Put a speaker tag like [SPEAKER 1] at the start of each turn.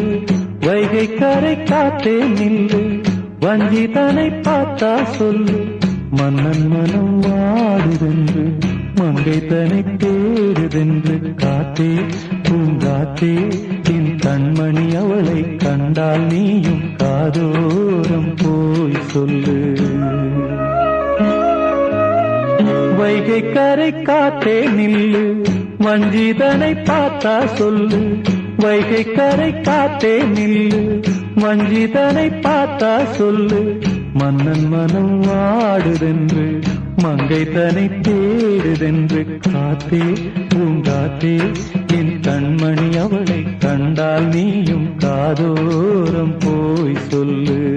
[SPEAKER 1] நில்லு வைகை கரை காத்தே நில்லு. வஞ்சிதனை பார்த்தா சொல்லு. மன்னன் மனம் வாடுதென்று மங்கை தனை தேடுதென்று காத்தே பூங்காத்தே. என் கண்மணி அவளை கண்டால் நீயும் காதோரம் போய் சொல்லு. வைகை கரை காத்தே நில்லு. வஞ்சிதனை பார்த்தா சொல்லு. வைகை கரை காத்தே நில்லு. வஞ்சிதனை பார்த்தா சொல்லு. மன்னன் மனம் ஆடுதென்று மங்கை தனை தேடுதென்று காத்தே பூங்காத்தே. என் கண்மணி அவளை கண்டால் நீயும் காதோரம் போய் சொல்லு.